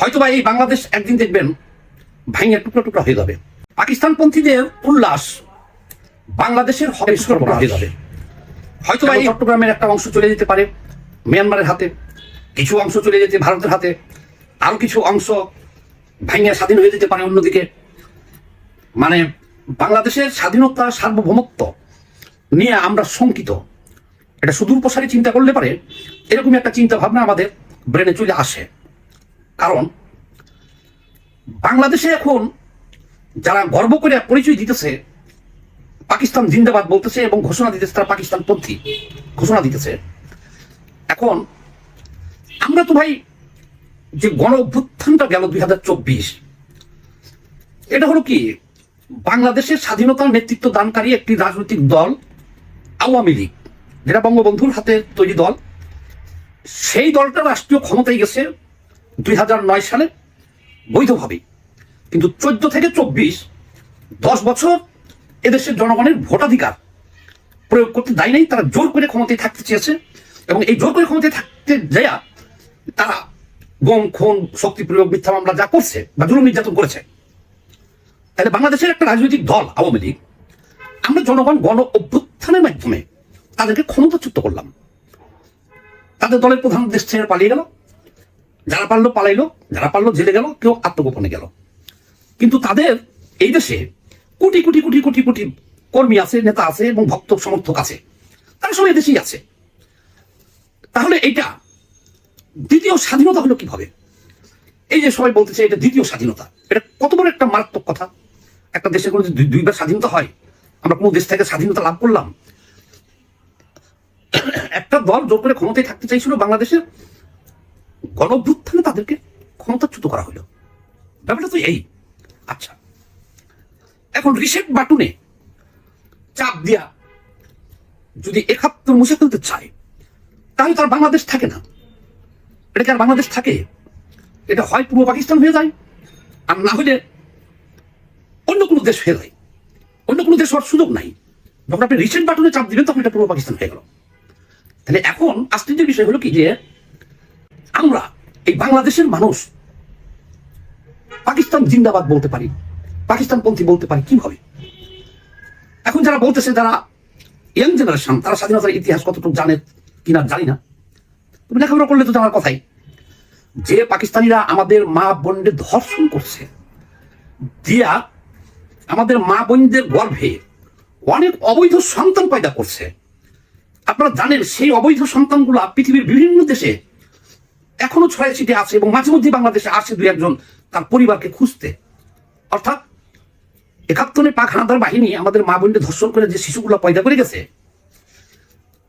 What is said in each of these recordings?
হয়তোবা এই বাংলাদেশ একদিন দেখবেন ভাঙে টুকরা টুকরা হয়ে যাবে। পাকিস্তানপন্থীদের উল্লাস বাংলাদেশের হবে হয়ে যাবে। হয়তো এই চট্টগ্রামের একটা অংশ চলে যেতে পারে মিয়ানমারের হাতে কিছু অংশ চলে যেতে ভারতের হাতে আরও কিছু অংশ ভাঙিয়া স্বাধীন হয়ে যেতে পারে অন্যদিকে। মানে বাংলাদেশের স্বাধীনতা সার্বভৌমত্ব নিয়ে আমরা শঙ্কিত। এটা সুদূর প্রসারী চিন্তা করলে পারে এরকমই একটা চিন্তা ভাবনা আমাদের ব্রেনে চলে আসে। কারণ বাংলাদেশে এখন যারা গর্ব করে পরিচয় দিতেছে, পাকিস্তান জিন্দাবাদ বলতেছে এবং ঘোষণা দিতেছে তারা পাকিস্তান পন্থী ঘোষণা দিতেছে। এখন আমরা তো ভাই যে গণ অভ্যুত্থানটা গেল দুই হাজার চব্বিশ, এটা হলো কি? বাংলাদেশের স্বাধীনতার নেতৃত্ব দানকারী একটি রাজনৈতিক দল, আওয়ামী লীগ, যেটা বঙ্গবন্ধুর হাতে তৈরি দল। সেই দলটা রাষ্ট্রীয় ক্ষমতায় গেছে দুই হাজার নয় সালে বৈধভাবে। কিন্তু চোদ্দ থেকে চব্বিশ, দশ বছর এদেশের জনগণের ভোটাধিকার প্রয়োগ করতে দেয় নাই, তারা জোর করে ক্ষমতায় থাকতে চেয়েছে এবং এই জোর করে ক্ষমতায় থাকতে দেয়া তারা গম, খুন, শক্তি প্রয়োগ, মিথ্যা মামলা যা করছে বা জুলুম নির্যাতন করেছে, তাহলে বাংলাদেশের একটা রাজনৈতিক দল, আওয়ামী লীগ, আমরা জনগণ গণ অভ্যুত্থানের মাধ্যমে তাদেরকে ক্ষমতাচ্যুত করলাম। তাদের দলের প্রধান দেশ ছেড়ে পালিয়ে গেল। যারা পারল পালাইলো, যারা পারল জেলে গেল, কেউ আত্মগোপনে গেল। কিন্তু তাদের এই দেশে কোটি কোটি কোটি কোটি কোটি কর্মী আছে, নেতা আছে এবং ভক্ত, সমর্থক আছে। তারা সবাই দেশেই আছে। তাহলে এইটা দ্বিতীয় স্বাধীনতা হলো কীভাবে? এই যে সবাই বলতেছে এটা দ্বিতীয় স্বাধীনতা। এটা কত বড় একটা মারাত্মক কথা। একটা দেশের কোনো দুই- দুইবার স্বাধীনতা হয়, আমরা কোনো দেশ থেকে স্বাধীনতা লাভ করলাম। একটা দল জোর করে ক্ষমতায় থাকতে চাইছিল বাংলাদেশে গণভ্যুত্থানে তাদেরকে ক্ষমতাচ্যুত করা হলো। ব্যাপারটা তো এই। আচ্ছা এখন রিসেট বাটনে চাপ দিয়া যদি একাত্তর মুছে ফেলতে চায়, তাহলে তার বাংলাদেশ থাকে না। এটা কি আর বাংলাদেশ থাকে? এটা হয় পূর্ব পাকিস্তান হয়ে যায়, আর না হলে অন্য কোনো দেশ হয়ে যায়। অন্য কোনো দেশ হওয়ার সুযোগ নাই। যখন আপনি রিসেন্ট বাটনে চাপ দিবেন, তখন এটা পূর্ব পাকিস্তান হয়ে গেল। তাহলে এখন আশ্চর্যের বিষয় হলো কি যে আমরা, এই বাংলাদেশের মানুষ, পাকিস্তান জিন্দাবাদ বলতে পারি, পাকিস্তানপন্থী বলতে পারি কীভাবে? এখন যারা বলতেছে যারা ইয়াং জেনারেশন তারা স্বাধীনতার ইতিহাস কতটুকু জানে কিনা জানি না। তুমি লেখাপড়া করলে তো জানার কথাই, যে পাকিস্তানিরা আমাদের মা বোনদের ধর্ষণ করছে, দিয়া আমাদের মা বোনদের গর্ভে অনেক অবৈধ সন্তান পয়দা করছে। আপনারা জানেন সেই অবৈধ সন্তানগুলা পৃথিবীর বিভিন্ন দেশে এখনও ছড়াই ছিটে আছে এবং মাঝে মধ্যে বাংলাদেশে আসে দুই একজন তার পরিবারকে খুঁজতে। অর্থাৎ একাত্তরে পাক হানাদার বাহিনী আমাদের মা বোনদের ধর্ষণ করে যে শিশুগুলো পয়দা করে গেছে,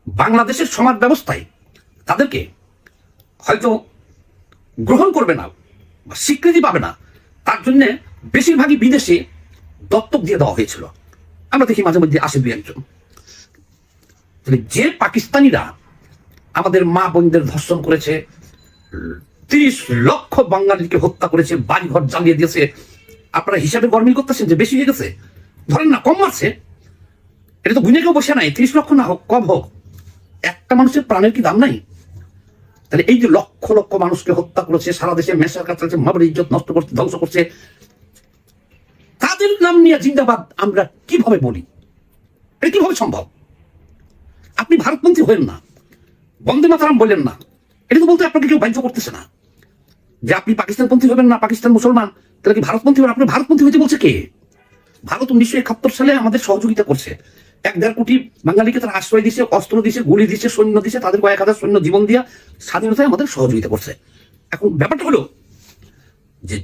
বাংলাদেশের সমাজ ব্যবস্থায় তাদেরকে হয়তো গ্রহণ করবে না বা স্বীকৃতি পাবে না, তার জন্য বেশিরভাগই বিদেশে দত্তক দিয়ে দেওয়া হয়েছিল। আমরা দেখি মাঝে মধ্যে আসে দুই একজন। যে পাকিস্তানিরা আমাদের মা বোনদের ধর্ষণ করেছে তিরিশ লক্ষ বাঙালিকে হত্যা করেছে জ্বালিয়ে দিয়েছে। আপনারা হিসাবে গরমিল করতেছেন যে বেশি হয়ে গেছে? ধরেন না, কম মারছে এটা তো গুনে কেউ বসে নাই। তিরিশ লক্ষ না হোক, কম হোক। একটা মানুষের প্রাণের কি দাম নাই? তাহলে এই যে লক্ষ লক্ষ মানুষকে হত্যা করেছে, সারা দেশে মেসার কাছে মাবর ইজ্জত নষ্ট করছে, ধ্বংস করছে। তাদের নাম নিয়ে জিন্দাবাদ আমরা কীভাবে বলি? এটা কীভাবে সম্ভব? আপনি ভারতপন্থী হলেন না। বন্দে মাতারাম বললেন না। এটা তো বলতে আপনাকে কেউ বাধ্য করতেছে না। যে আপনি পাকিস্তানপন্থী হবেন না, পাকিস্তান মুসলমান, তাহলে কি ভারতপন্থী হবেন? আপনি ভারতপন্থী হইতে বলছে কে? ভারত উনিশশো একাত্তর সালে আমাদের সহযোগিতা করছে। এক দেড় কোটি বাঙালিকে তারা আশ্রয় দিছে, অস্ত্র দিছে, গুলি দিছে, সৈন্য দিছে, তাদের কয়েক হাজার সৈন্য জীবন দিয়া স্বাধীনতায় আমাদের সহযোগিতা করছে। এখন ব্যাপারটা হলো যে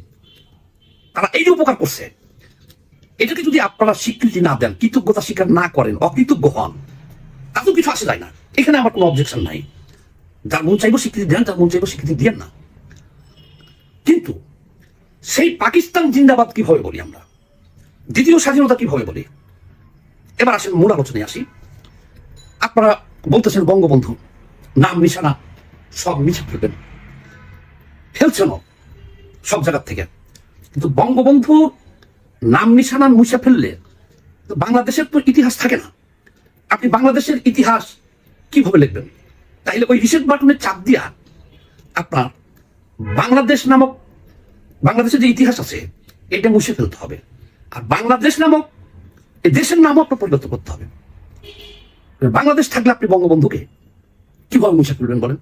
তারা এই যে উপকার করছে, এটাকে যদি আপনারা স্বীকৃতি না দেন, কৃতজ্ঞতা স্বীকার না করেন, অকৃতজ্ঞ হন, তাতেও কিছু আসে যায় না। এখানে আমার কোনো অবজেকশন নাই। যার মন চাইব স্বীকৃতি দেন, যার মন চাইব স্বীকৃতি দেন না। কিন্তু সেই পাকিস্তান জিন্দাবাদ কীভাবে বলি আমরা? দ্বিতীয় স্বাধীনতা কীভাবে বলি? এবার আসেন মূল আলোচনায় আসি। আপনারা বলতেছেন, বঙ্গবন্ধু, নাম, নিশানা, সব মিছে ফেলবেন। ফেলছেন সব জায়গার থেকে। কিন্তু বঙ্গবন্ধু নাম, নিশানা মুছে ফেললে বাংলাদেশের তো ইতিহাস থাকে না। আপনি বাংলাদেশের ইতিহাস কীভাবে লিখবেন? তাইলে ওই রিসেট বাটনে চাপ দিয়া আপনার বাংলাদেশ নামক, বাংলাদেশের যে ইতিহাস আছে, এটা মুছে ফেলতে হবে। আর বাংলাদেশ নামক এই দেশের নামও আপনার পরিবর্তন করতে হবে। বাংলাদেশ থাকলে আপনি বঙ্গবন্ধুকে কীভাবে মুছে ফেলবেন বলেন?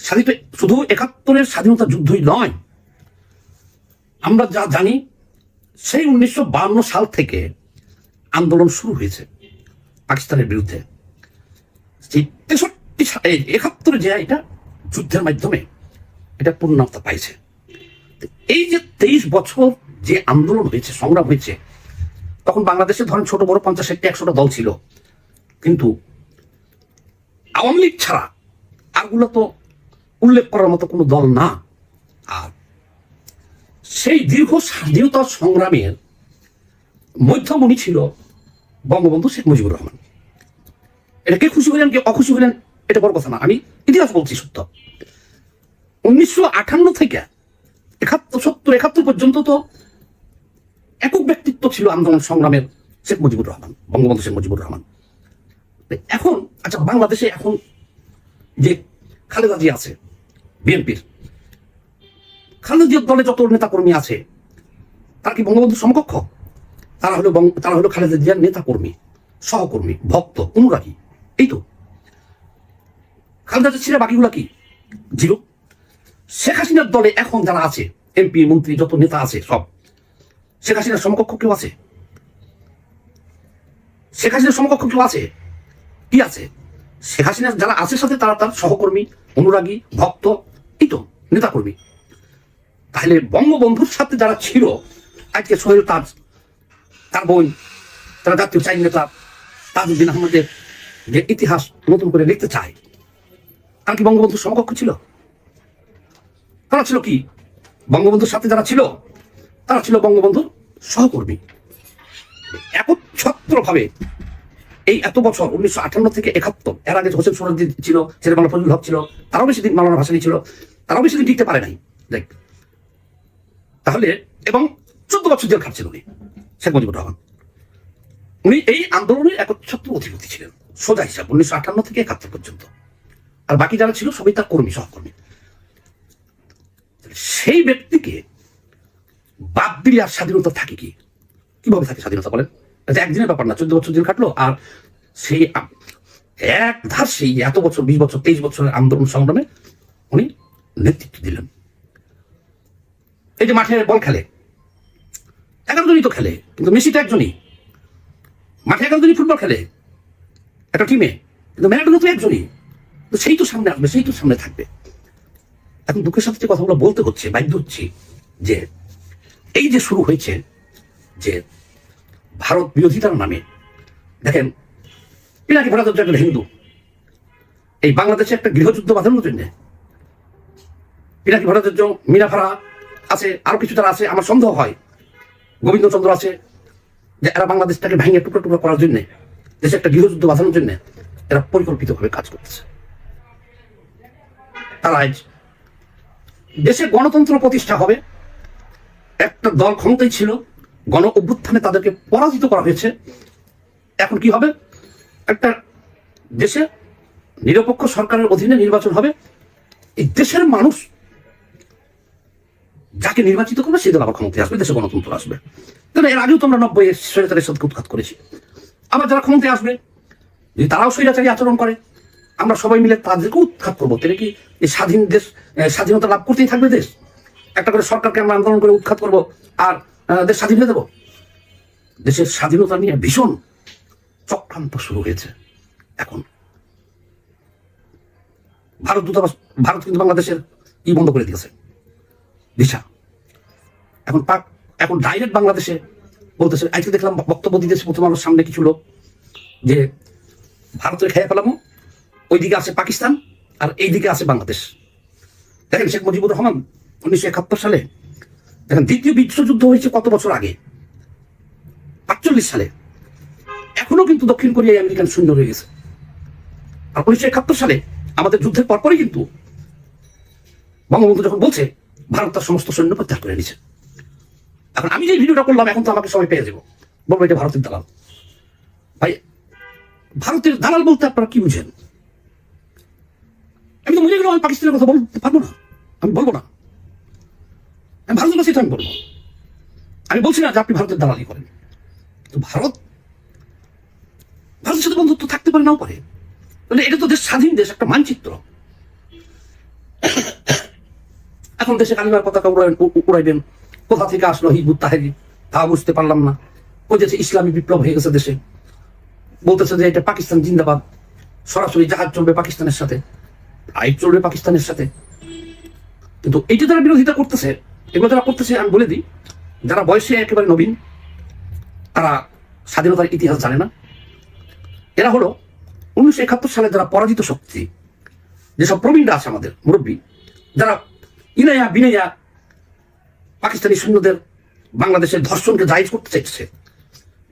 স্বাধীন, শুধু একাত্তরের স্বাধীনতা যুদ্ধই নয়। আমরা যা জানি, সেই উনিশশো সাল থেকে আন্দোলন শুরু হয়েছে পাকিস্তানের বিরুদ্ধে। সেই তেষট্টি একাত্তরে যে এটা যুদ্ধের মাধ্যমে এটা পূর্ণতা পাইছে। এই যে তেইশ বছর যে আন্দোলন হয়েছে, সংগ্রাম হয়েছে, তখন বাংলাদেশে ধরেন ছোট বড় পঞ্চাশ একটি একশোটা দল ছিল। কিন্তু আওয়ামী লীগ ছাড়া আরগুলো তো উল্লেখ করার মতো কোনো দল না। আর সেই দীর্ঘ স্বাধীনতা সংগ্রামের মধ্যমণি ছিল বঙ্গবন্ধু শেখ মুজিবুর রহমান। এটা কে খুশি হলেন, কে অখুশি হলেন? এটা বড় কথা না, আমি ইতিহাস বলছি সত্য। উনিশশো আঠান্ন থেকে একাত্তর, সত্তর, একাত্তর পর্যন্ত তো একক ব্যক্তিত্ব ছিল আন্দোলন সংগ্রামের শেখ মুজিবুর রহমান, বঙ্গবন্ধু শেখ মুজিবুর রহমান। এখন আচ্ছা বাংলাদেশে এখন যে খালেদা জিয়া আছে, বিএনপির, খালেদা জিয়ার দলে যত নেতা কর্মী আছে, তারা কি বঙ্গবন্ধুর সমকক্ষ? তারা হলো তারা হলো খালেদা জিয়ার নেতা কর্মী সহকর্মী, ভক্ত, অনুরাগী, এই তো। খালেদা ছিল বাকিগুলা কি? জিরো। শেখ হাসিনার দলে এখন যারা আছে, এমপি, মন্ত্রী, যত নেতা আছে, সব। শেখ হাসিনার সমকক্ষ কেউ আছে? শেখ হাসিনার সমকক্ষ কেউ আছে? কি আছে? শেখ হাসিনা যারা আছে সাথে, তারা তার সহকর্মী, অনুরাগী, ভক্ত, এই তো, নেতাকর্মী। তাহলে বঙ্গবন্ধুর সাথে যারা ছিল, আজকে সোহেল তাজ, তার বোন, তারা জাতীয় চাই নেতা, তাজউদ্দিন আহমদের যে ইতিহাস নতুন করে লিখতে চায় তারা কি বঙ্গবন্ধুর সমকক্ষ ছিল? তারা ছিল কি? বঙ্গবন্ধুর সাথে যারা ছিল, তারা ছিল বঙ্গবন্ধুর সহকর্মী। একচ্ছত্র ভাবে এই এত বছর, উনিশশো আটান্ন থেকে একাত্তর, এর আগে হোসেন সোহরাদ্দি ছিল ছেলে বাংলা ফজলুল হক ছিল, তারাও বেশি দিন মালানা ভাসানি ছিল, তারাও বেশি দিন টিকতে পারে নাই। দেখ, তাহলে এবং চোদ্দ বছর জেল খাটছেন উনি, শেখ মুজিবুর রহমান। উনি এই আন্দোলনের একচ্ছত্র অধিপতি ছিলেন, সোজা হিসাব, উনিশশো আটান্ন থেকে একাত্তর পর্যন্ত। আর বাকি যারা ছিল সবাই তার কর্মী, সহকর্মী। সেই ব্যক্তিকে বাদ দিলে আর স্বাধীনতা থাকে কি? কীভাবে থাকে স্বাধীনতা বলেন? একদিনের ব্যাপার না, চোদ্দ বছর জেল খাটলো আর সেই এক ধার সেই এত বছর, বিশ বছর, তেইশ বছরের আন্দোলন সংগ্রামে উনি নেতৃত্ব দিলেন। এই যে মাঠে বল খেলে, এগারো জনই তো খেলে, কিন্তু মেসি তো একজনই। মাঠে এগারো জনই ফুটবল খেলে, একটা টিমে কিন্তু ম্যারাডোনা তো একজনই। তো সেই তো সামনে আসবে, সেই তো সামনে থাকবে। এখন দুঃখের সাথে কথাগুলো বলতে হচ্ছে, বাধ্য হচ্ছি যে এই যে শুরু হয়েছে, যে ভারত বিরোধিতার নামে, দেখেন, পিনাকি ভট্টাচার্য একজন হিন্দু। এই বাংলাদেশে একটা গৃহযুদ্ধ বাঁধানোর জন্য পিনাকি ভট্টাচার্য মিনাফারা আছে, আরও কিছু তারা আছে, আমার সন্দেহ হয়, গোবিন্দচন্দ্র আছে, যে এরা বাংলাদেশটাকে ভেঙে টুকরো টুকরো করার জন্য, দেশে একটা গৃহযুদ্ধ বাঁধানোর জন্য এরা পরিকল্পিতভাবে কাজ করতেছে তারা দেশে গণতন্ত্র প্রতিষ্ঠা হবে। একটা দল ক্ষমতায় ছিল, গণ অভ্যুত্থানে তাদেরকে পরাজিত করা হয়েছে। এখন কি হবে? একটা দেশে নিরপেক্ষ সরকারের অধীনে নির্বাচন হবে। এই দেশের মানুষ যাকে নির্বাচিত করবে সেই দল আবার ক্ষমতায় আসবে দেশে গণতন্ত্র আসবে। তাহলে এর আগেও তোমরা নব্বই স্বৈরাচারের সাথে উৎখাত করেছি। আবার যারা ক্ষমতায় আসবে, যদি তারাও স্বৈরাচারী আচরণ করে আমরা সবাই মিলে তাদেরকে উৎখাত করব। তাহলে কি এই স্বাধীন দেশ স্বাধীনতা লাভ করতেই থাকবে দেশ? একটা করে সরকারকে আমরা আন্দোলন করে উৎখাত করব আর দেশ স্বাধীন হয়ে দেবো? দেশের স্বাধীনতা নিয়ে ভীষণ চক্রান্ত শুরু হয়েছে এখন। ভারত দূতাবাস, ভারত কিন্তু বাংলাদেশের ই বন্ধ করে দিয়েছে। দিশা। এখন পাক, এখন ডাইরেক্ট বাংলাদেশে বলতেছে আজকে দেখলাম বক্তব্য দিতেছে প্রথম আলোর সামনে কিছু লোক যে, ভারতের খেয়ে ফেলামো ওইদিকে আছে পাকিস্তান আর এইদিকে আছে বাংলাদেশ। দেখেন শেখ মুজিবুর রহমান উনিশশো একাত্তর সালে, দেখেন দ্বিতীয় বিশ্বযুদ্ধ হয়েছে কত বছর আগে? আটচল্লিশ সালে। এখনও কিন্তু দক্ষিণ কোরিয়ায় আমেরিকান সৈন্য রয়ে গেছে। আর উনিশশো একাত্তর সালে আমাদের যুদ্ধের পরপরই কিন্তু বঙ্গবন্ধু যখন বলছে, ভারত তার সমস্ত সৈন্য প্রত্যাহার করে নিছে এখন আমি যে ভিডিওটা করলাম, এখন তো আমাকে সবাই পেয়ে যাব। বলব এটা ভারতের দালাল। ভাই, ভারতের দালাল বলতে আপনারা কি বুঝেন? আমি তো মরে গেলাম আমি পাকিস্তানের কথা বলতে পারব না। আমি বলব না। আমি ভারতের কাছে আমি বলব আমি বলছি না যে আপনি ভারতের দালালি করেন। তো ভারত, ভারতের সাথে বন্ধুত্ব থাকতে পারে নাও পারে। মানে এটা তো দেশ স্বাধীন দেশ, একটা মানচিত্র। এখন দেশে কালিমার পতাকা উড়াবেন উড়াইবেন কোথা থেকে আসলো হিজবুত তাহেরি? তা বুঝতে পারলাম না। ওই যে ইসলামী বিপ্লব হয়ে গেছে দেশে। বলতেছে যে এটা পাকিস্তান জিন্দাবাদ। সরাসরি জাহাজ চলবে পাকিস্তানের সাথে। আইট চলবে পাকিস্তানের সাথে। কিন্তু এইটা যারা বিরোধিতা করতেছে, এগুলো যারা করতেছে, আমি বলে দিই, যারা বয়সে একেবারে নবীন, তারা স্বাধীনতার ইতিহাস জানে না। এরা হলো উনিশশো একাত্তর সালে যারা পরাজিত শক্তি, যেসব প্রবীণরা আছে আমাদের, মুরব্বী, যারা ইনাইয়া বিনাইয়া পাকিস্তানি সৈন্যদের বাংলাদেশের ধর্ষণকে জাহিজ করতে চাইছে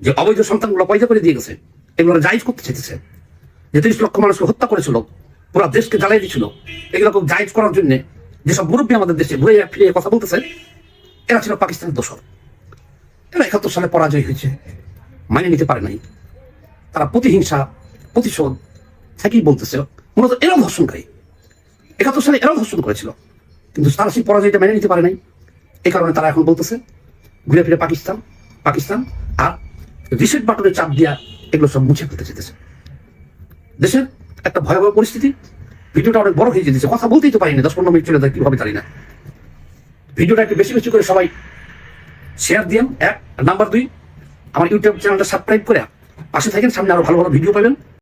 যে অবৈধ সন্তানগুলো পয়সা করে দিয়ে গেছে এগুলো জাহিজ করতে চাইতেছে, যে তিরিশ লক্ষ মানুষকে হত্যা করেছিল পুরো দেশকে জ্বালাই দিয়েছিল এগুলোকে জাহিজ করার জন্য যেসব মুরব্বী আমাদের দেশে ঘুরে ফিরে কথা বলতেছে, এরা ছিল পাকিস্তানের দোষর। এরা একাত্তর সালে পরাজয় হয়েছে মানে নিতে পারে নাই। তারা প্রতিহিংসা, প্রতিশোধ থেকেই বলতেছে, মূলত এরাও ধর্ষণকারী। একাত্তর সালে এরাও ধর্ষণ করেছিল, কিন্তু তারা সেই পরাজয়টা মেনে নিতে পারে নাই। এই কারণে তারা এখন বলতেছে, ঘুরে ফিরে পাকিস্তান পাকিস্তান, আর রিসেট বাটনের চাপ দিয়া এগুলো সব মুছে ফেলতে চেতেছে দেশের একটা ভয়াবহ পরিস্থিতি। ভিডিওটা অনেক বড় হয়ে যেতেছে। কথা বলতেই তো পারিনি, দশ পনেরো মিনিট চলে যায়, কীভাবে জানি না। ভিডিওটা একটু বেশি বেশি করে সবাই শেয়ার দিয়েন এক। নাম্বার দুই, আমার ইউটিউব চ্যানেলটা সাবস্ক্রাইব করে পাশে থাকেন, সামনে আরও ভালো ভালো ভিডিও পাবেন।